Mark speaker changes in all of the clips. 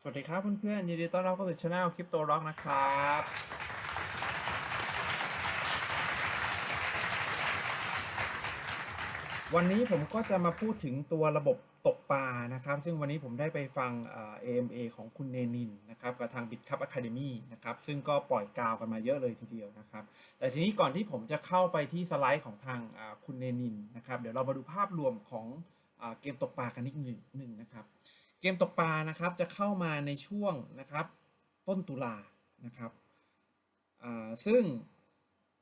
Speaker 1: สวัสดีครับเพื่อนๆยินดีต้อนรับเข้าสู่ช anel คริปโตร็อกนะครับ วันนี้ผมก็จะมาพูดถึงตัวระบบตกปลานะครับ ซึ่งวันนี้ผมได้ไปฟังเอ่อ AMA ของคุณเนนินนะครับกับทาง BitCup Academy นะครับซึ่งก็ปล่อยกาวกันมาเยอะเลยทีเดียวนะครับ แต่ทีนี้ก่อนที่ผมจะเข้าไปที่สไลด์ของทางคุณเนนินนะครับ เดี๋ยวเรามาดูภาพรวมของเกมตกปลากันนิดหนึ่งนะครับ เกมตกปลานะครับจะเข้ามาในช่วงนะครับต้นตุลานะครับซึ่ง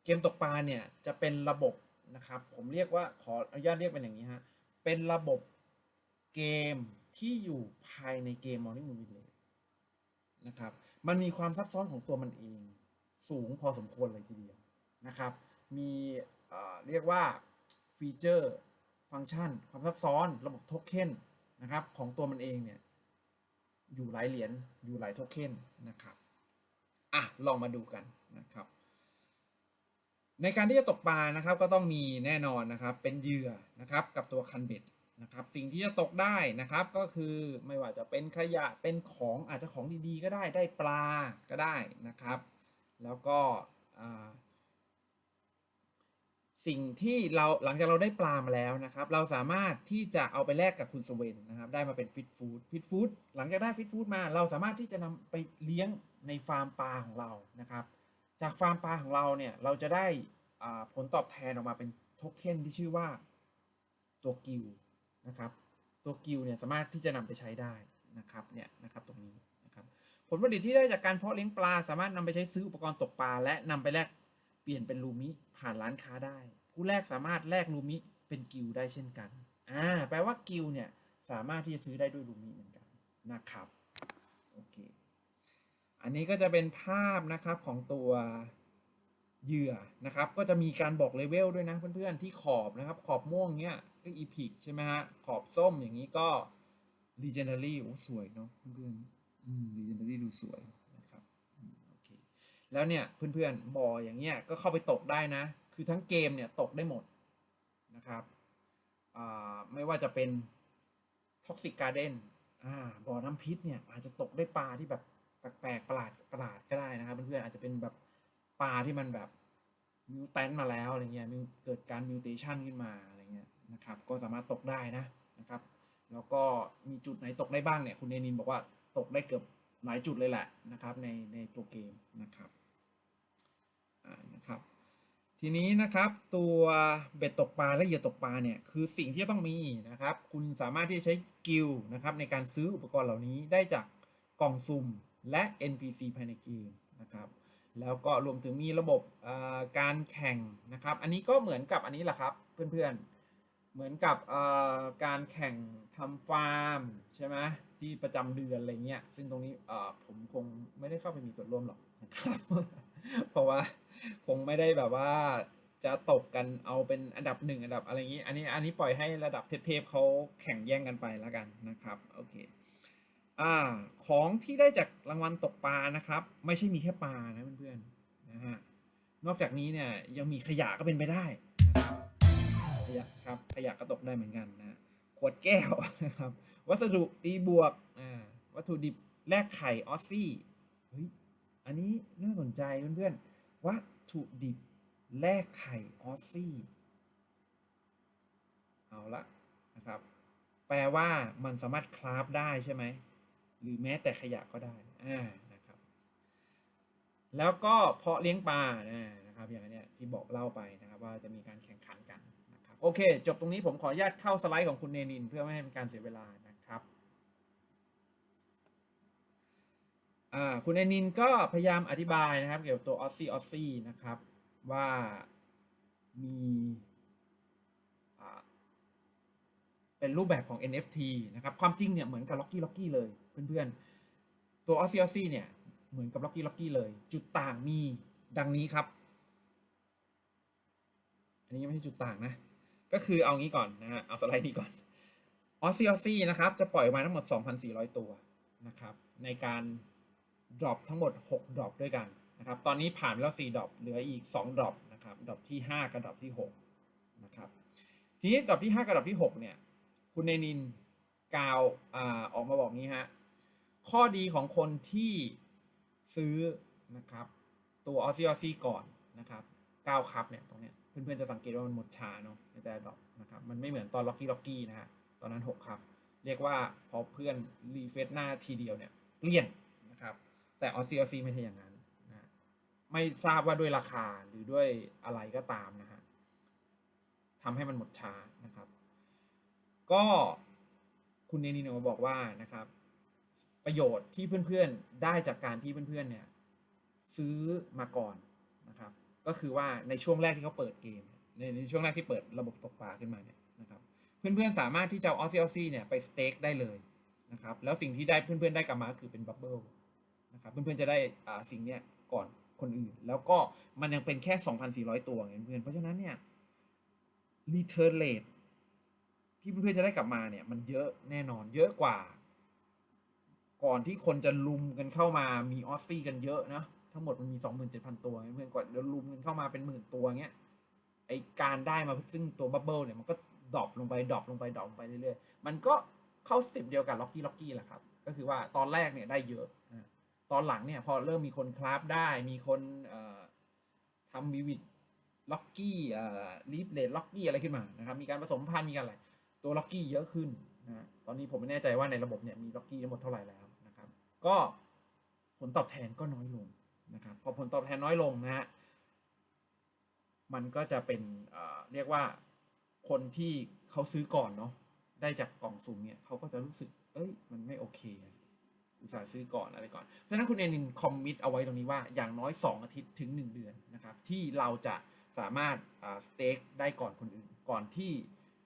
Speaker 1: เกมตกปลาเนี่ยจะเป็นระบบนะครับผมเรียกว่าขออนุญาตเรียกเป็นอย่างนี้ฮะเป็นระบบเกมที่อยู่ภายในเกม Morning Moon Village นะครับมันมีความซับซ้อนของตัวมันเองสูงพอสมควรเลยทีเดียวนะครับมีเรียกว่าฟีเจอร์ฟังก์ชัน ความซับซ้อนระบบโทเค็น นะครับ ของตัวมันเองเนี่ยอยู่หลายเหรียญอยู่หลายโทเค็นนะครับอะลองมาดูกันนะครับ ในการที่จะตกปลานะครับ ก็ต้องมีแน่นอนนะครับ เป็นเหยื่อนะครับกับตัวคันเบ็ดนะครับ สิ่งที่จะตกได้นะครับ ก็คือไม่ว่าจะเป็นขยะเป็นของอาจจะของดีๆ ก็ได้ได้ปลาก็ได้นะครับ แล้วก็อ่า สิ่งที่เราหลังจากเราได้ปลามาแล้วนะครับ เราสามารถที่จะเอาไปแลกกับคุณสเวนนะครับ ได้มาเป็นฟิตฟู้ดฟิตฟู้ดหลังจากได้ฟิตฟู้ดมา เราสามารถที่จะนำไปเลี้ยงในฟาร์มปลาของเรานะครับ จากฟาร์มปลาของเราเนี่ยเราจะได้อ่าผลตอบแทนออกมาเป็นโทเค็นที่ชื่อว่าตัวกิลนะครับ ตัวกิลเนี่ยสามารถที่จะนำไปใช้ได้นะครับเนี่ยนะครับตรงนี้นะครับ ผลผลิตที่ได้จากการเพาะเลี้ยงปลา สามารถนำไปใช้ซื้ออุปกรณ์ตกปลาและนำไปแลก เปลี่ยนเป็นลูมิผ่านร้านค้าได้ ผู้แลกสามารถแลกลูมิเป็นกิลได้เช่นกันอ่าแปลว่ากิลเนี่ยสามารถที่จะซื้อได้ด้วยลูมิเหมือนกันนะครับโอเคอันนี้ก็จะเป็นภาพนะครับของตัวเหยื่อนะครับ ก็จะมีการบอกเลเวลด้วยนะเพื่อนๆที่ขอบนะครับขอบม่วงเนี้ยก็อีพิกใช่ไหมฮะขอบส้มอย่างนี้ก็ legendary โอ้สวยเนาะเพื่อนๆอืม legendary ดูสวยนะครับอืมโอเค แล้วเนี่ยเพื่อนๆบ่ออย่างเงี้ยก็เข้าไปตกได้นะ คือทั้งเกมเนี่ยตกได้หมดนะครับไม่ว่าจะเป็น Toxic Garden อ่าบ่อน้ำพิษเนี่ยอาจจะตกได้ปลาที่แบบแปลกๆประหลาดประหลาดก็ได้นะครับเพื่อนๆอาจจะเป็นแบบปลาที่มันแบบมิวแทนมาแล้วอะไรเงี้ยมิวเกิดการมิวเทชันขึ้นมาอะไรเงี้ยนะครับก็สามารถตกได้นะนะครับ แล้วก็มีจุดไหนตกได้บ้างเนี่ยคุณเนนินบอกว่าตกได้เกือบ หลายจุดเลยแหละนะครับในในตัวเกมนะครับอ่านะครับ ทีนี้นะครับตัวเบ็ดตกปลาและเหยื่อตกปลาเนี่ยคือสิ่งที่ต้องมีนะครับ คุณสามารถที่จะใช้กิลนะครับในการซื้ออุปกรณ์เหล่านี้ได้จากกล่องซุ่มและ NPC ภายในเกมนะครับแล้วก็รวมถึงมีระบบอ่อการแข่งนะครับ อันนี้ก็เหมือนกับอันนี้แหละครับเพื่อนๆ เหมือนกับอ่อการแข่งทำฟาร์มใช่ไหม ที่ประจำเดือนอะไรเงี้ย ซึ่งตรงนี้อผมคงไม่ได้เข้าไปมีส่วนร่วมหรอกนะครับเพราะว่าคงไม่ได้แบบว่าจะตกกันเอาเป็นอันดับหนึ่งอันดับอะไรอย่างนี้ อันนี้อันนี้ปล่อยให้ระดับเทพๆเขาแข่งแย่งกันไปแล้วกันนะครับโอเคอ่าของที่ได้จากรางวัลตกปลานะครับ ไม่ใช่มีแค่ปลานะเพื่อนๆนะฮะนอกจากนี้เนี่ยยังมีขยะก็เป็นไปได้นะครับขยะครับขยะก็ตกได้เหมือนกันนะ ขวดแก้วนะครับ วัสดุตีบวกวัตถุดิบแลกไข่ออสซี่เฮ้ยอันนี้น่าสนใจเพื่อนๆ วัตถุดิบแลกไข่ออสซี่ เอาละนะครับ แปลว่ามันสามารถคราฟได้ใช่ไหม หรือแม้แต่ขยะก็ได้อ่านะครับ แล้วก็เพาะเลี้ยงปลานะครับอย่างเนี้ยที่บอกเล่าไปนะครับว่าจะมีการแข่งขันกัน โอเค จบตรงนี้ผมขออนุญาตเข้าสไลด์ของคุณเนนิน เพื่อไม่ให้เป็นการเสียเวลานะครับคุณเนนินก็พยายามอธิบายนะครับ เกี่ยวกับตัวออ s ซี่ออ s ซี่นะครับ ว่ามีเป็นรูปแบบของ NFT นะครับ ความจริงเนี่ยเหมือนกับ Locky Locky เลยเพื่อนๆ ตัว o s ซี่อ s ซี่เนี่ยเหมือนกับ Locky Locky เลย จุดต่างมีดังนี้ครับ อันนี้ไม่ใช่จุดต่างนะ ก็คือเอางี้ก่อนนะฮะเอาสไลด์นี้ก่อน o s ซี่อ s ซี่นะครับจะปล่อยมาทั้งหมด 2,400 ตัวนะครับในการ drop ทั้งหมด6 drop ด้วยกันนะครับตอนนี้ผ่านแล้ว4 drop เหลืออีก2 drop นะครับ drop ที่ 5 กับ drop ที่6นะครับทีนี้ drop ที่ 5 กับ drop ที่ 6 เนี่ยคุณเนนินกาวอ่าออกมาบอกงี้ฮะข้อดีของคนที่ซื้อนะครับตัวออ s ซี่ออซี่ก่อนนะครับ9ครับเนี่ยตรงเนี้ย เพื่อนๆจะสังเกตว่ามันหมดช้าเนาะในแต่ดอกนะครับมันไม่เหมือนตอนล็อกกี้ล็อกกี้นะฮะตอนนั้น 6 ครับ เรียกว่าพอเพื่อนรีเฟซหน้าทีเดียวเนี่ยเกลี้ยงนะครับแต่ออซีออซีไม่ใช่อย่างนั้นนะไม่ทราบว่าด้วยราคาหรือด้วยอะไรก็ตามนะฮะทำให้มันหมดช้านะครับ ก็คุณเนนิโนบอกว่านะครับประโยชน์ที่เพื่อนๆได้จากการที่เพื่อนๆเนี่ยซื้อมาก่อน ก็คือว่าในช่วงแรกที่เขาเปิดเกมในในช่วงแรกที่เปิดระบบตกปลาขึ้นมาเนี่ยนะครับเพื่อนๆสามารถที่จะออซี่ออซี่เนี่ยไปสเต็กได้เลยนะครับแล้วสิ่งที่ได้เพื่อนๆได้กลับมาคือเป็นบับเบิลนะครับเพื่อนๆจะได้อ่าสิ่งเนี้ยก่อนคนอื่น แล้วก็มันยังเป็นแค่ 2,400 ตัวไงเพื่อนๆเพราะฉะนั้นเนี่ยรีเทิร์นเรทที่เพื่อนๆจะได้กลับมาเนี่ยมันเยอะแน่นอนเยอะกว่า ก่อนที่คนจะลุมกันเข้ามามีออสซี่กันเยอะนะ ทั้งหมดมันมี27,000ตัวเพื่อนก่อนจะลุมกันเข้ามาเป็นหมื่นตัวเงี้ยไอการได้มาซึ่งตัวบับเบิลเนี่ยมันก็ดรอปลงไปดรอปลงไปดรอปลงไปเรื่อยๆ มันก็เข้าสเต็ปเดียวกับล็อกกี้ล็อกกี้แหละครับ ก็คือว่าตอนแรกเนี่ยได้เยอะ ตอนหลังเนี่ยพอเริ่มมีคนคราฟได้ มีคนทำวิวิดล็อกกี้ลีฟเลดล็อกกี้อะไรขึ้นมานะครับ มีการผสมพันธุ์มีการอะไร ตัวล็อกกี้เยอะขึ้นนะตอนนี้ผมไม่แน่ใจว่าในระบบเนี่ยมีล็อกกี้ทั้งหมดเท่าไหร่แล้วนะครับ ก็ผลตอบแทนก็น้อยลง นะครับพอผลตอบแทนน้อยลงนะฮะมันก็จะเป็นเเรียกว่าคนที่เขาซื้อก่อนเนาะได้จากกล่องสุ่มเนี่ยเขาก็จะรู้สึก เอ้ย มันไม่โอเค อุตส่าห์ซื้อก่อนอะไรก่อน เพราะฉะนั้นคุณเอนินคอมมิตเอาไว้ตรงนี้ว่าอย่างน้อย 2 อาทิตย์ถึง 1 เดือนนะครับ ที่เราจะสามารถสเต็กได้ก่อนคนอื่น ก่อนที่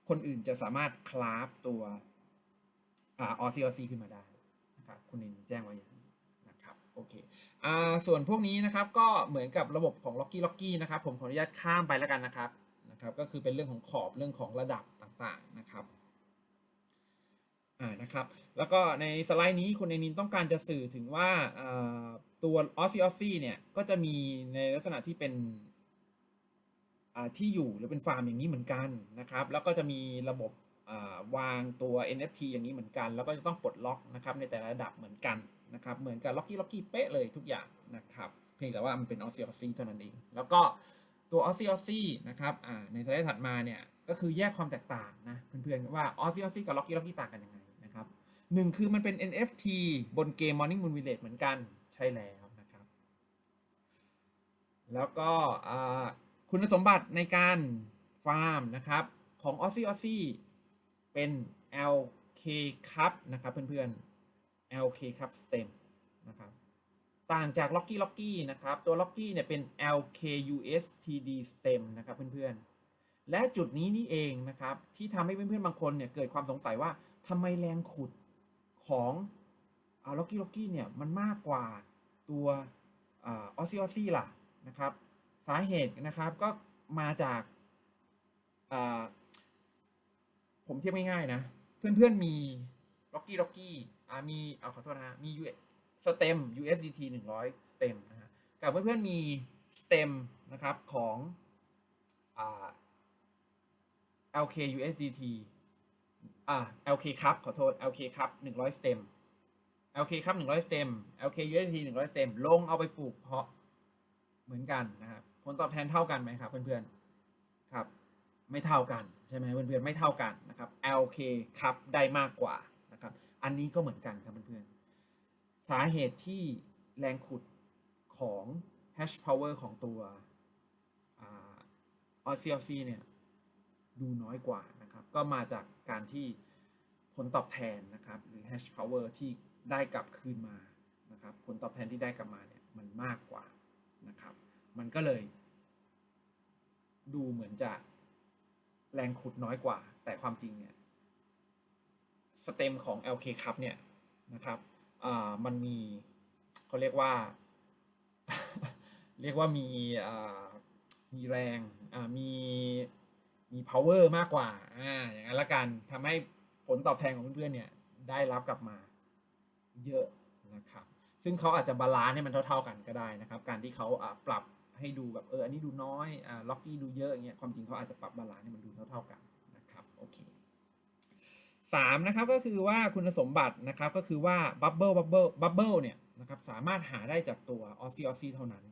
Speaker 1: คนอื่นจะสามารถคลาฟตัวออซีออซีขึ้นมาได้นะครับ คุณเอนินแจ้งไว้อย่างนี้นะครับ โอเค ส่วนพวกนี้นะครับก็เหมือนกับระบบของ Locky Locky นะครับผมขออนุญาตข้ามไปแล้วกันนะครับนะครับก็คือเป็นเรื่องของขอบเรื่องของระดับต่างๆนะครับอ่านะครับแล้วก็ในสไลด์นี้คุณเอนินต้องการจะสื่อถึงว่าตัว o s s i o s s i เนี่ยก็จะมีในลักษณะที่เป็นที่อยู่หรือเป็นฟาร์มอย่างนี้เหมือนกันนะครับแล้วก็จะมีระบบวางตัว NFT อย่างนี้เหมือนกัน แล้วก็จะต้องปลดล็อกนะครับในแต่ละระดับเหมือนกัน นะครับ เหมือนกับ Locky Locky เป๊ะเลยทุกอย่างนะครับ เพียงแต่ว่ามันเป็น o s s i o s s i เท่านั้นเอง แล้วก็ตัว o s s i o s s i นะครับในสไลด์ถัดมาเนี่ยก็คือแยกความแตกต่างนะเพื่อนๆว่า o s s i o s s i กับ Locky Locky ต่างกันยังไงนะครับหนึ่งคือมันเป็น NFT บนเกม Morning Moon Village เหมือนกันใช่แล้วนะครับ แล้วก็คุณสมบัติในการฟาร์มนะครับของ o s s i o s s i เป็น LK Cup นะครับเพื่อนๆ LK Cup Stem นะครับต่างจาก Locky Locky นะครับตัว Locky เนี่ยเป็น LK USTD Stem นะครับเพื่อนๆ และจุดนี้นี่เองนะครับที่ทำให้เพื่อนๆ บางคนเนี่ยเกิดความสงสัยว่าทำไมแรงขุดของอ่า Locky Locky เนี่ยมันมากกว่าตัวอ่า o s s i o s s i ล่ะนะครับสาเหตุนะครับก็มาจากผมเทียบง่ายๆนะเพื่อนๆมี Locky Locky อ่ามีเอาขอโทษนะฮะมี US stem USDT 100 stem นะฮะกับเพื่อนๆมี stem นะครับของอ่า LK USDT อ่า LK ครับขอโทษ LK ครับ100 stem LK ครับ100 stem LK USDT 100 stem ลงเอาไปปลูกเพาะเหมือนกันนะครับผลตอบแทนเท่ากันไหมครับเพื่อนๆครับ ไม่เท่ากันใช่ไหมเพื่อนๆไม่เท่ากันนะครับ LK ครับได้มากกว่า อันนี้ก็เหมือนกันครับเพื่อนๆ สาเหตุที่แรงขุดของ hash power ของตัวออ c l c เนี่ยดูน้อยกว่านะครับ ก็มาจากการที่ผลตอบแทนนะครับ หรือ hash power ที่ได้กลับคืนมานะครับ ผลตอบแทนที่ได้กลับมาเนี่ยมันมากกว่านะครับ มันก็เลย ดูเหมือนจะแรงขุดน้อยกว่า แต่ความจริงเนี่ย สเต็มของ LK ครับเนี่ยนะครับมันมีเขาเรียกว่า เรียกว่ามีมีแรงมีมี power มากกว่าอ่าอย่างนั้นละกันทำให้ผลตอบแทนของเพื่อนๆเนี่ยได้รับกลับมาเยอะนะครับ ซึ่งเขาอาจจะบาลานซ์ให้มันเท่าๆกันก็ได้นะครับ การที่เขาอ่าปรับให้ดูแบบเอออันนี้ดูน้อยอ่าล็อกกี้ดูเยอะอย่างเงี้ยความจริงเขาอาจจะปรับบาลานซ์ให้มันดูเท่าๆกันนะครับโอเค สามนะครับก็คือว่าคุณสมบัตินะครับก็คือว่าบับเบิลบับเบิลบับเบิลเนี่ยนะครับสามารถหาได้จากตัวออซ i ออซ i เท่านั้น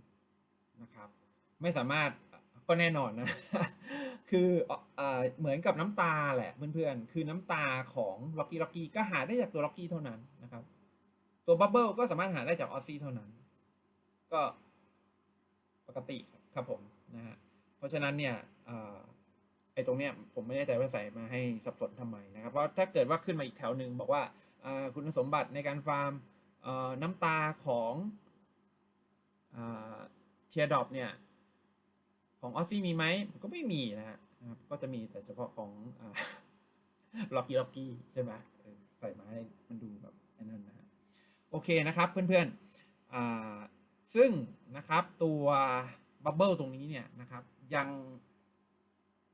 Speaker 1: นะครับไม่สามารถก็แน่นอนนะ คือเอ่อเหมือนกับน้ำตาแหละเพื่อนๆ คือน้ำตาของล็อกกี้ล็อกกี้ก็หาได้จากตัวล็อกกี้เท่านั้นนะครับ ตัวบับเบิลก็สามารถหาได้จากออซ i เท่านั้น ก็ปกติครับผมนะฮะ เพราะฉะนั้นเนี่ย ไอ้ตรงเนี้ยผมไม่แน่ใจว่าใส่มาให้สับสนทำไมนะครับ เพราะถ้าเกิดว่าขึ้นมาอีกแถวหนึ่งบอกว่าคุณสมบัติในการฟาร์มน้ำตาของเทียดอปเนี่ยของออซซี่มีไหมก็ไม่มีนะฮะนะครับก็จะมีแต่เฉพาะของล็อกกี้ล็อกกี้ใช่ไหมใส่มาให้มันดูแบบนั่นนะโอเคนะครับเพื่อนๆซึ่งนะครับตัวบับเบิลตรงนี้เนี่ยนะครับยัง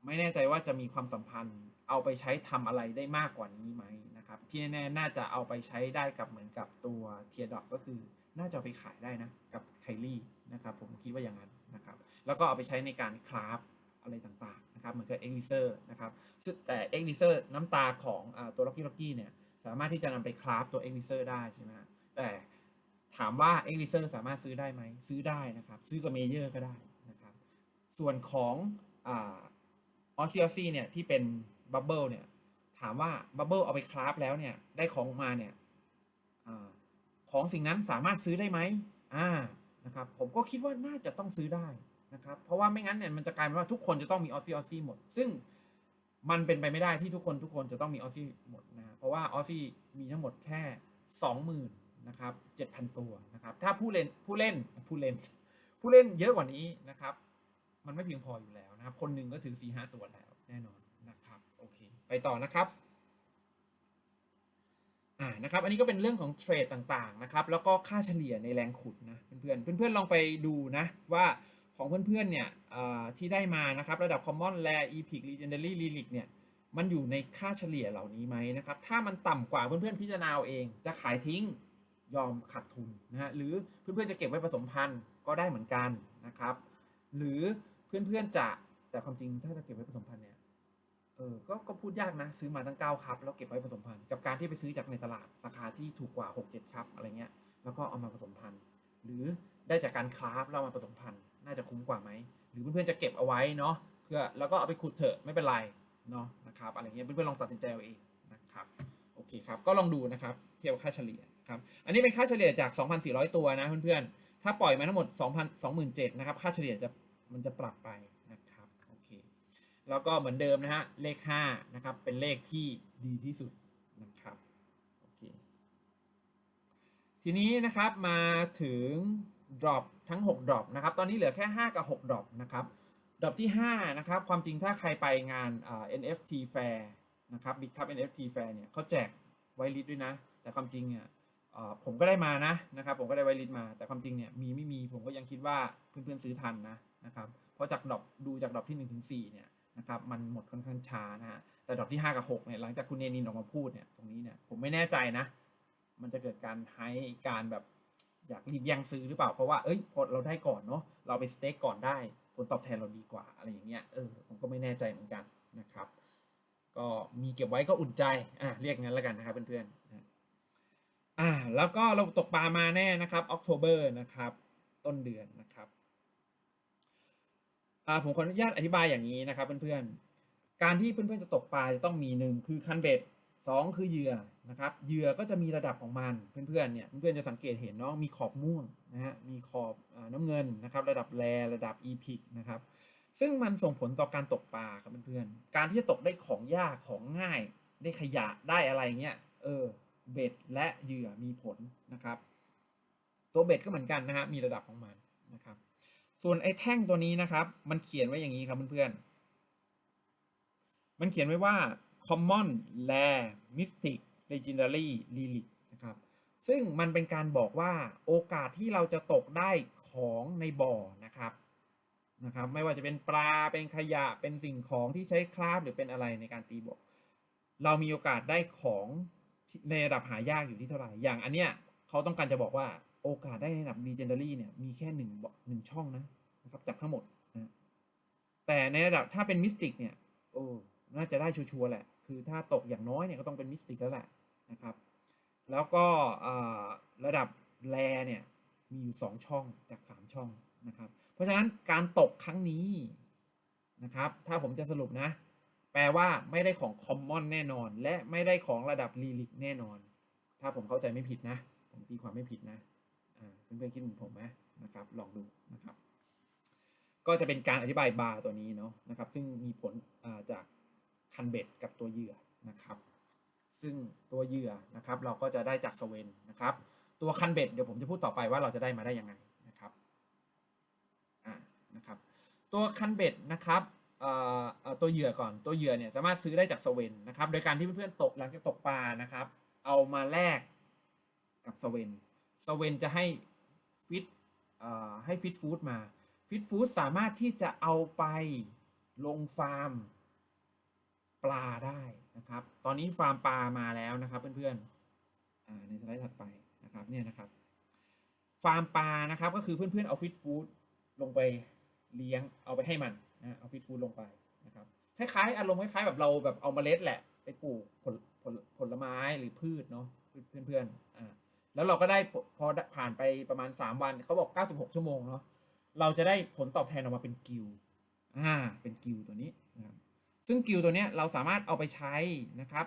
Speaker 1: ไม่แน่ใจว่าจะมีความสัมพันธ์ เอาไปใช้ทำอะไรได้มากกว่านี้ไหมนะครับ ที่แน่ๆน่าจะเอาไปใช้ได้กับเหมือนกับตัวเทียดอกก็คือน่าจะไปขายได้นะ กับไคลี่นะครับ ผมคิดว่าอย่างนั้นนะครับ แล้วก็เอาไปใช้ในการคราฟอะไรต่างๆนะครับเหมือนกับเอ็กลิเซอร์นะครับแต่เอ็กลิเซอร์น้ำตาของอตัวล็อกกี้ล็อกกี้เนี่ยสามารถที่จะนำไปคราฟตัวเอ็กลิเซอร์ได้ใช่ไหมแต่ถามว่าเอ็กลิเซอร์สามารถซื้อได้ไหมซื้อได้นะครับ ซื้อกับเมเยอร์ก็ได้นะครับ ส่วนของ ออซ i ออซ i เนี่ยที่เป็นบับเบิลเนี่ยถามว่าบับเบิลเอาไปคราฟแล้วเนี่ยได้ของมาเนี่ยอของสิ่งนั้นสามารถซื้อได้ไหมอ่านะครับผมก็คิดว่าน่าจะต้องซื้อได้นะครับเพราะว่าไม่งั้นเนี่ยมันจะกลายเป็นว่าทุกคนจะต้องมีออซ i ออซ i หมด ซึ่งมันเป็นไปไม่ได้ที่ทุกคนทุกคนจะต้องมีออซ i หมดนะเพราะว่าออซ i มีทั้งหมดแค่สองหมื่นนะครับเจ็ดพันตัวนะครับถ้าผู้เล่นผู้เล่นผู้เล่นผู้เล่นเยอะกว่านี้นะครับ มันไม่เพียงพออยู่แล้วนะครับ คนหนึ่งก็ถึง4ีหตัวแล้วแน่นอนนะครับโอเคไปต่อนะครับอ่านะครับอันนี้ก็เป็นเรื่องของเทรดต่างๆนะครับแล้วก็ค่าเฉลี่ยในแรงขุดนะเพื่อนๆเพื่อนๆลองไปดูนะว่าของเพื่อนๆเนี่ยที่ได้มานะครับระดับ Common Rare Epic Legendary Relic เนี่ยมันอยู่ในค่าเฉลี่ยเหล่านี้ไหมนะครับถ้ามันต่ำกว่าเพื่อนๆพิจารณาเอาเองจะขายทิ้งยอมขาดทุนนะฮะหรือเพื่อนๆจะเก็บไว้ผสมพันธุ์ก็ได้เหมือนกันนะครับหรือ เพื่อนๆจะแต่ความจริงถ้าจะเก็บไว้ผสมพันธุ์เนี่ยเออก็ก็พูดยากนะซื้อมาตั้ง9ครับแล้วเก็บไว้ผสมพันธุ์กับการที่ไปซื้อจากในตลาดราคาที่ถูกกว่า 6 7ครับอะไรเงี้ยแล้วก็เอามาผสมพันธุ์หรือได้จากการคราฟแล้วมาผสมพันธุ์น่าจะคุ้มกว่าไหมหรือเพื่อนๆจะเก็บเอาไว้เนาะเพื่อแล้วก็เอาไปขุดเถอะไม่เป็นไรเนาะนะครับอะไรเงี้ยเพื่อนๆลองตัดสินใจเอาเองนะครับโอเคครับก็ลองดูนะครับเทียบค่าเฉลี่ยครับอันนี้เป็นค่าเฉลี่ยจาก 2,400 ตัวนะเพื่อนๆถ้าปล่อยมาทั้งหมด 2,000 27,000นะครับค่าเฉลี่ยจะ มันจะปรับไปนะครับโอเคแล้วก็เหมือนเดิมนะฮะเลข5นะครับเป็นเลขที่ดีที่สุดนะครับโอเคทีนี้นะครับมาถึง drop ทั้ง 6 drop นะครับตอนนี้เหลือแค่ 5 กับ 6 drop นะครับ drop ที่5นะครับความจริงถ้าใครไปงาน NFT Fair นะครับ Big Cup NFT Fair เนี่ยเขาแจกไวลิสด้วยนะ แต่ความจริงเนี่ยผมก็ได้มานะนะครับผมก็ได้ไวลิสมา แต่ความจริงเนี่ยมีไม่มีผมก็ยังคิดว่าเพื่อนๆซื้อทันนะ นะครับเพราะจากดอกดูจากดอกที่1นถึงสเนี่ยนะครับมันหมดค่อนข้างช้านะฮะแต่ดอกที่ 5 กับ6เนี่ยหลังจากคุณเนนินออกมาพูดเนี่ยตรงนี้เนี่ยผมไม่แน่ใจนะ มันจะเกิดการให้การแบบอยากรีบย่งซื้อหรือเปล่า เพราะว่าเอ้ยพอเราได้ก่อนเนาะเราไปสเต็กก่อนได้ผลตอบแทนเราดีกว่าอะไรอย่างเงี้ยเออผมก็ไม่แน่ใจเหมือนกันนะครับ ก็มีเก็บไว้ก็อุ่นใจอะเรียกงั้นแล้วกันนะครับเพื่อนๆอ่าแล้วก็เราตกปลามาแน่นะครับออกโทเบอร์นะครับ ต้นเดือนนะครับ อ่าผมขออนุญาตอธิบายอย่างนี้นะครับเพื่อนๆ การที่เพื่อนๆจะตกปลาจะต้องมีหนึ่งคือคันเบ็ดสองคือเหยื่อนะครับเหยื่อก็จะมีระดับของมันเพื่อนๆเนี่ยเพื่อนๆจะสังเกตเห็นเนาะมีขอบม่วงนะฮะมีขอบอน้ำเงินนะครับระดับแรระดับอีพิกนะครับซึ่งมันส่งผลต่อการตกปลาครับเพื่อนๆการที่จะตกได้ของยากของง่ายได้ขยะได้อะไรเงี้ยเออเบ็ดและเหยื่อมีผลนะครับ ตัวเบ็ดก็เหมือนกันนะฮะมีระดับของมันนะครับ ส่วนไอ้แท่งตัวนี้นะครับ มันเขียนไว้อย่างนี้ครับเพื่อนๆ มันเขียนไว้ว่า common rare mystic legendary relic นะครับ ซึ่งมันเป็นการบอกว่าโอกาสที่เราจะตกได้ของในบ่อนะครับนะครับ ไม่ว่าจะเป็นปลา เป็นขยะ เป็นสิ่งของที่ใช้คราฟหรือเป็นอะไรในการตีบกเรามีโอกาสได้ของในระดับหายากอยู่ที่เท่าไหร่ อย่างอันเนี้ยเขาต้องการจะบอกว่า โอกาสได้ในระดับ legendary เนี่ยมีแค่หนึ่งหนึ่งช่องนะนะครับจากทั้งหมดนะแต่ในระดับถ้าเป็นมิสติกเนี่ยโอ้น่าจะได้ชัวร์แหละ คือถ้าตกอย่างน้อยเนี่ยก็ต้องเป็นมิสติกแล้วแหละนะครับแล้วก็ระดับแรเนี่ยมีอยู่ 2 ช่องจาก 3 ช่องนะครับ เพราะฉะนั้นการตกครั้งนี้นะครับ ถ้าผมจะสรุปนะ แปลว่าไม่ได้ของคอมมอนแน่นอน และไม่ได้ของระดับลีลิกแน่นอน ถ้าผมเข้าใจไม่ผิดนะ ผมตีความไม่ผิดนะ เพื่อนๆคิดเหมือนผมไหมนะครับลองดูนะครับ ก็จะเป็นการอธิบายบาร์ตัวนี้เนาะนะครับ ซึ่งมีผลาจากคันเบ็ดกับตัวเหยื่อนะครับ ซึ่งตัวเหยื่อนะครับ เราก็จะได้จากสเวนนะครับ ตัวคันเบ็ดเดี๋ยวผมจะพูดต่อไปว่าเราจะได้มาได้ยังไงนะครับอ่านะครับ ตัวคันเบ็ดนะครับตัวเหยื่อก่อนตัวเหยื่อเนี่ยสามารถซื้อได้จากสเวนนะครับ โดยการที่เพื่อนๆตกหลังจากตกปลานะครับ เอามาแลกกับสเวนสเวนจะให้ ฟิตให้ฟิตฟู้ดมาฟิตฟู้ดสามารถที่จะเอาไปลงฟาร์มปลาได้นะครับ ตอนนี้ฟาร์มปลามาแล้วนะครับเพื่อนๆในสไลด์ถัดไปนะครับเนี่ยนะครับ ฟาร์มปลานะครับก็คือเพื่อนๆเอาฟิตฟู้ดลงไปเลี้ยงเอาไปให้มันนะเอาฟิตฟู้ดลงไปนะครับคล้ายๆอารมณ์คล้ายๆแบบเราแบบเอาเมล็ดแหละไปปลูกผลผลผลไม้หรือพืชเนาะเพื่อนๆอ่า แล้วเราก็ได้พอผ่านไปประมาณ 3 วันเขาบอก 96 ชั่วโมงเนาะเราจะได้ผลตอบแทนออกมาเป็นกิลอ่าเป็นกิลตัวนี้นะครับซึ่งกิลตัวเนี้ยเราสามารถเอาไปใช้นะครับ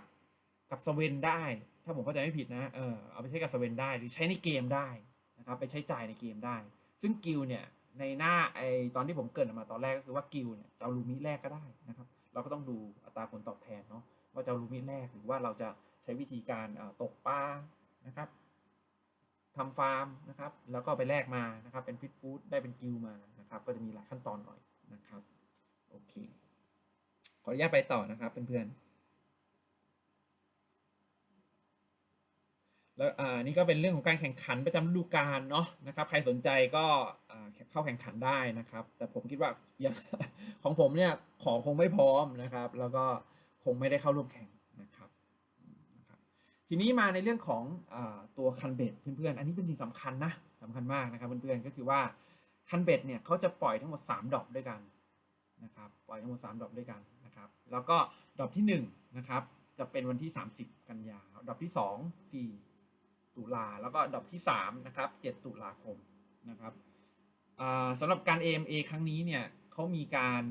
Speaker 1: กับสเวนได้ ถ้าผมเข้าใจไม่ผิดนะเออเอาไปใช้กับสเวนได้หรือใช้ในเกมได้นะครับไปใช้จ่ายในเกมได้ ซึ่งกิลเนี่ยในหน้าไอตอนที่ผมเกิดออกมาตอนแรกก็คือว่ากิลเนี่ยจะเอาลูมิแรกก็ได้นะครับเราก็ต้องดูอัตราผลตอบแทนเนาะว่าจะเอาลูมิแรกหรือว่าเราจะใช้วิธีการเอ่อตกปลานะครับ ทำฟาร์มนะครับ แล้วก็ไปแลกมานะครับ เป็นฟิตฟู้ดได้เป็นกิลมานะครับ ก็จะมีหลายขั้นตอนหน่อยนะครับ โอเค ขออนุญาตไปต่อนะครับเพื่อนๆ แล้วอ่านี่ก็เป็นเรื่องของการแข่งขันประจำฤดูกาลเนาะนะครับ ใครสนใจก็เข้าแข่งขันได้นะครับ แต่ผมคิดว่าอย่างของผมเนี่ยของคงไม่พร้อมนะครับ แล้วก็คงไม่ได้เข้าร่วมแข่งนะครับอืมนะครับ ทีนี้มาในเรื่องของอตัวคันเบ็ดเพื่อนๆ อันนี้เป็นสิ่งสำคัญนะสำคัญมากนะครับเพื่อนๆ ก็คือว่าคันเบ็ดเนี่ยเขาจะปล่อยทั้งหมด 3 ดอกด้วยกันนะครับปล่อยทั้งหมด 3 ดอกด้วยกันนะครับแล้วก็ดอกที่1นะครับจะเป็นวันที่ 30 กันยาดอกที่ 2 4 ตุลาแล้วก็ดอกที่3นะครับ7ตุลาคมนะครับอ่าสำหรับการ AMA ครั้งนี้เนี่ยเขามีการ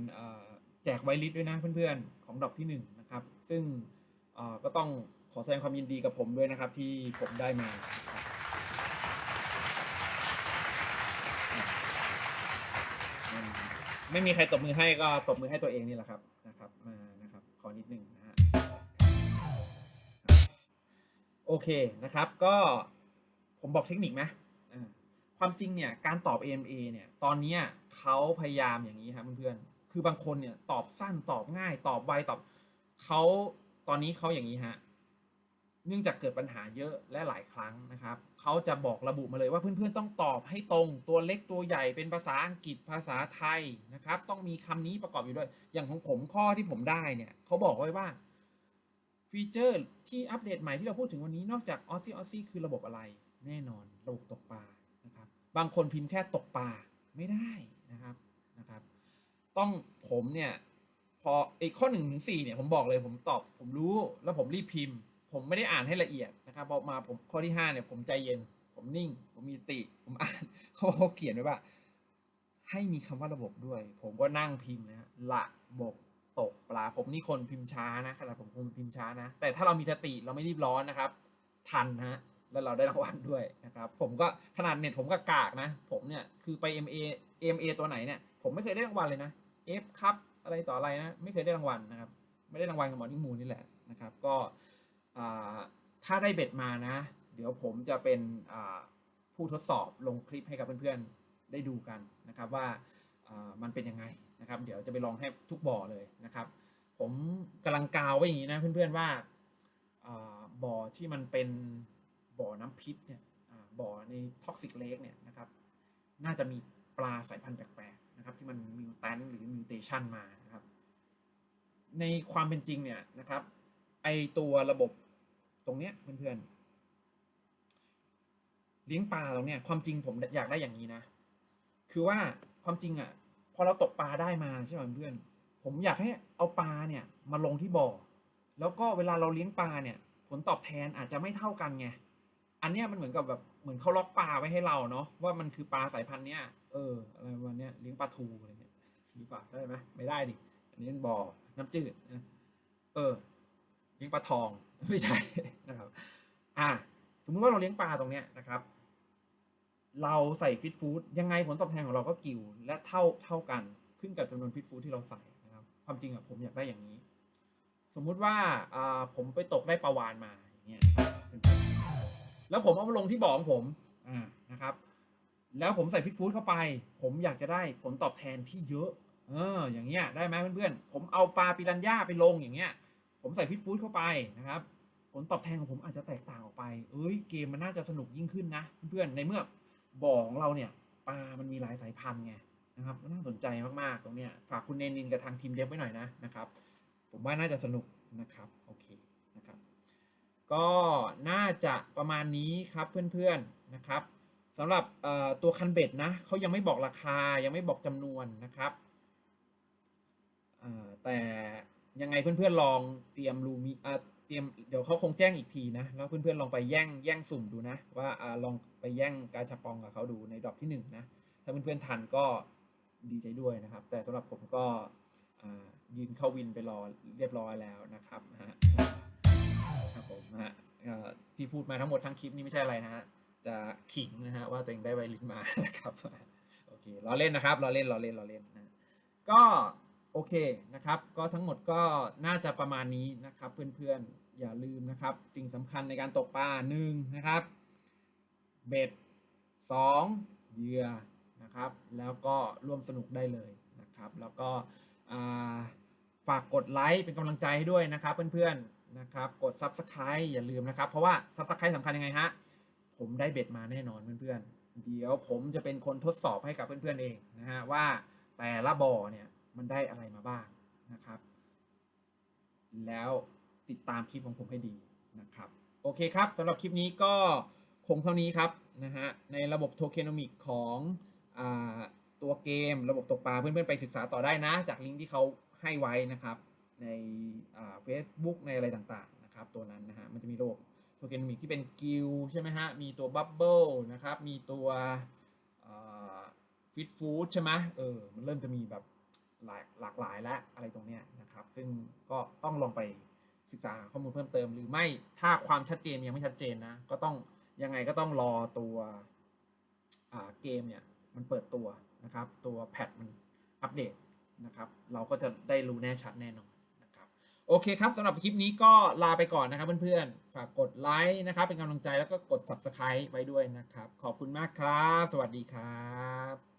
Speaker 1: แจกไวลิสด้วยนะเพื่อนๆ ของดอกที่1นะครับซึ่งก็ต้อง ขอแสดงความยินดีกับผมด้วยนะครับ ที่ผมได้มา ไม่มีใครตบมือให้ก็ตบมือให้ตัวเองนี่แหละครับนะครับ มานะครับ ขอนิดหนึ่งนะฮะโอเคนะครับ ก็ผมบอกเทคนิคไหมความจริงเนี่ยการตอบ AMA เนี่ยตอนนี้เขาพยายามอย่างนี้ครับเพื่อนๆคือบางคนเนี่ยตอบสั้นตอบง่าย ตอบไวตอบเขาตอนนี้เขาอย่างนี้ฮะ เนื่องจากเกิดปัญหาเยอะและหลายครั้งนะครับเขาจะบอกระบุมาเลยว่าเพื่อนๆต้องตอบให้ตรงตัวเล็กตัวใหญ่เป็นภาษาอังกฤษภาษาไทยนะครับ ต้องมีคำนี้ประกอบอยู่ด้วย อย่างของผมข้อที่ผมได้เนี่ยเขาบอกไว้ว่าฟีเจอร์ที่อัปเดตใหม่ที่เราพูดถึงวันนี้นอกจาก a u s s i e a u s s i e คือระบบอะไร แน่นอนระบบตกปลานะครับบางคนพิมพ์แค่ตกปลาไม่ได้นะครับนะครับ ต้องผมเนี่ยพอไอ้ข้อหนึ่งถึงสี่เนี่ยผมบอกเลยผมตอบผมรู้แล้วผมรีบพิมพ์ ผมไม่ได้อ่านให้ละเอียดนะครับพอมาผมข้อที่ห้าเนี่ยผมใจเย็น ผมนิ่ง ผมมีสติ ผมอ่านเขาเขาเขียนไว้ว่า ให้มีคำว่าระบบด้วย ผมก็นั่งพิมพ์นะฮะระบบตกปลาผมนี่คนพิมพ์ช้านะขนาดผมคนพิมพ์ช้านะ แต่ถ้าเรามีสติเราไม่รีบร้อนนะครับ ทันฮะแล้วเราได้รางวัลด้วยนะครับ ผมก็ขนาดเน็ตผมก็กากนะ ผมเนี่ยคือไป MA MA ตัวไหนเนี่ยผมไม่เคยได้รางวัลเลยนะ F ครับอะไรต่ออะไรนะ ไม่เคยได้รางวัลนะครับ ไม่ได้รางวัลกับหมอนิ่งมูลนี่แหละนะครับ ก็ ถ้าได้เบ็ดมานะ เดี๋ยวผมจะเป็นผู้ทดสอบลงคลิปให้กับเพื่อนๆได้ดูกันนะครับว่ามันเป็นยังไงนะครับ เดี๋ยวจะไปลองให้ทุกบ่อเลยนะครับ ผมกำลังกาวไว้อย่างนี้นะเพื่อนๆว่าบ่อที่มันเป็นบ่อน้ำพิษเนี่ยบ่อในท็อกซิกเลกเนี่ยนะครับ น่าจะมีปลาสายพันธุ์แปลกๆนะครับ ที่มันมิวแทนหรือมิวเทชันมานะครับ ในความเป็นจริงเนี่ยนะครับ ไอตัวระบบ ตรงเนี้ยเพื่อนๆเลี้ยงปลาเราเนี่ยความจริงผมอยากได้อย่างนี้นะ คือว่าความจริงอะ พอเราตกปลาได้มาใช่ไหมเพื่อน ผมอยากให้เอาปลาเนี่ยมาลงที่บ่อ แล้วก็เวลาเราเลี้ยงปลาเนี่ย ผลตอบแทนอาจจะไม่เท่ากันไง อันเนี้ยมันเหมือนกับแบบเหมือนเขาล็อกปลาไว้ให้เราเนาะว่ามันคือปลาสายพันธุ์เนี้ยเอออะไรประเนี้ยเลี้ยงปลาทูอะไรเงี้ยหรือเปล่าได้ไหมไม่ได้ดิอันนี้เป็นบ่อน้ำจืดนะเออเลี้ยงปลาทอง ไม่ใช่นะครับอะสมมุติว่าเราเลี้ยงปลาตรงเนี้ยนะครับ เราใส่ฟิตฟู้ดยังไงผลตอบแทนของเราก็กิวและเท่าเท่ากันขึ้นกับจำนวนฟิตฟู้ดที่เราใส่นะครับ ความจริงอะผมอยากได้อย่างนี้ สมมุติว่าอ่าผมไปตกได้ปลาวานมาอย่างเงี้ยแล้วผมเอามาลงที่บ่อของผมอ่านะครับ แล้วผมใส่ฟิตฟู้ดเข้าไป ผมอยากจะได้ผลตอบแทนที่เยอะ เออ อย่างเงี้ยได้ไหมเพื่อนๆผมเอาปลาปิรันย่าไปลงอย่างเงี้ย ผมใส่ฟิตฟู้ดเข้าไปนะครับ ผลตอบแทนของผมอาจจะแตกต่างออกไป เอ้ยเกมมันน่าจะสนุกยิ่งขึ้นนะ เพื่อนๆในเมื่อบ่อของเราเนี่ยปลา มันมีหลายสายพันธุ์ไงนะครับน่าสนใจมากๆตรงเนี้ยฝากคุณเนนินกับทางทีมเดฟไว้หน่อยนะนะครับ ผมว่าน่าจะสนุกนะครับโอเคนะครับก็น่าจะประมาณนี้ครับเพื่อนๆนะครับสำหรับตัวคันเบ็ดนะเขายังไม่บอกราคายังไม่บอกจำนวนนะครับแต่ ยังไงเพื่อนๆลองเตรียมรูมีอ่าเตรียมเดี๋ยวเขาคงแจ้งอีกทีนะ แล้วเพื่อนๆลองไปแย่งแย่งสุ่มดูนะ ว่าอ่าลองไปแย่งกาชาปองกับเขาดูในดรอปที่หนึ่งนะถ้าเพื่อนๆทันก็ดีใจด้วยนะครับ แต่สำหรับผมก็ยืนเข้าวินไปรอเรียบร้อยแล้วนะครับฮะครับผมฮะที่พูดมาทั้งหมดทั้งคลิปนี้ไม่ใช่อะไรนะฮะจะขิงนะฮะว่าตัวเองได้ไวลินมานะครับโอเคล้อเล่นนะครับล้อเล่นล้อเล่นล้อเล่นนะก็ โอเคนะครับ ก็ทั้งหมดก็น่าจะประมาณนี้นะครับ เพื่อนๆอย่าลืมนะครับ สิ่งสำคัญในการตกปลาหนึ่งนะครับ เบ็ดสองเหยื่อนะครับ แล้วก็ร่วมสนุกได้เลยนะครับ แล้วก็ฝากกดไลค์เป็นกำลังใจให้ด้วยนะครับ เพื่อนๆนะครับ กด Subscribe อย่าลืมนะครับ เพราะว่า Subscribe สำคัญยังไงฮะผมได้เบ็ดมาแน่นอนเพื่อนๆเดี๋ยวผมจะเป็นคนทดสอบให้กับเพื่อนๆเองนะฮะว่าแต่ละบ่อเนี่ย มันได้อะไรมาบ้างนะครับ แล้วติดตามคลิปของผมให้ดีนะครับ โอเคครับสำหรับคลิปนี้ก็คงเท่านี้ครับนะฮะในระบบโทเคโนมิกของอตัวเกมระบบตกปลาเพื่อนๆไปศึกษาต่อได้นะ จากลิงก์ที่เขาให้ไว้นะครับในเฟซบุ๊กในอะไรต่างๆนะครับตัวนั้นนะฮะมันจะมีระบบโทเคโนมิกที่เป็นกิลใช่ไหมฮะมีตัวบับเบิลนะครับมีตัวฟิตฟู้ดใช่ไหมเออมันเริ่มจะมีแบบ หลายหลากหลายและอะไรตรงเนี้ยนะครับ ซึ่งก็ต้องลองไปศึกษาข้อมูลเพิ่มเติม หรือไม่ถ้าความชัดเจนยังไม่ชัดเจนนะ ก็ต้องยังไงก็ต้องรอตัวเกมเนี่ยมันเปิดตัวนะครับ ตัวแพทมันอัปเดตนะครับ เราก็จะได้รู้แน่ชัดแน่นอนนะครับโอเคครับสำหรับคลิปนี้ก็ลาไปก่อนนะครับเพื่อนๆฝากกดไลค์นะครับ เป็นกำลังใจแล้วก็กด subscribe ไว้ด้วยนะครับ ขอบคุณมากครับ สวัสดีครับ